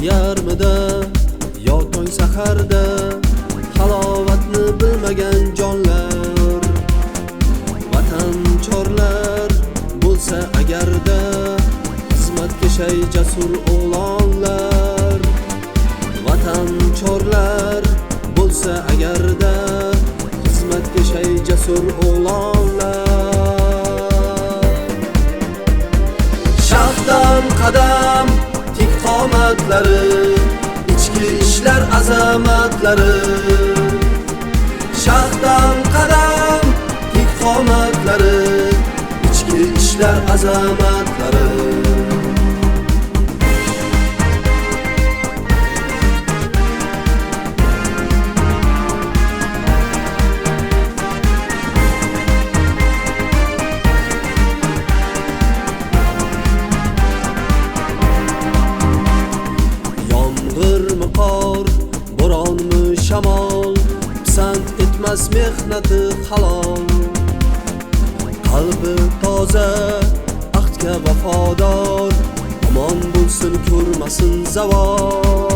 yarmida yo tong saharda halovatni bilmagan jonlar. Vatan chorlar bo'lsa agarda xizmatga shay jasur o'g'lonlar. Vatan chorlar bo'lsa agarda xizmatga shay jasur o'g'lonlar. Shaxdan qadam azamatları İçki işler azamatları. Şahdan kadam diplomatları İçki işler azamatları. Yetmas mehnati halol. Qalbi toza, ahdga vafodor. Omon bo'lsin ko'rmasin zavol.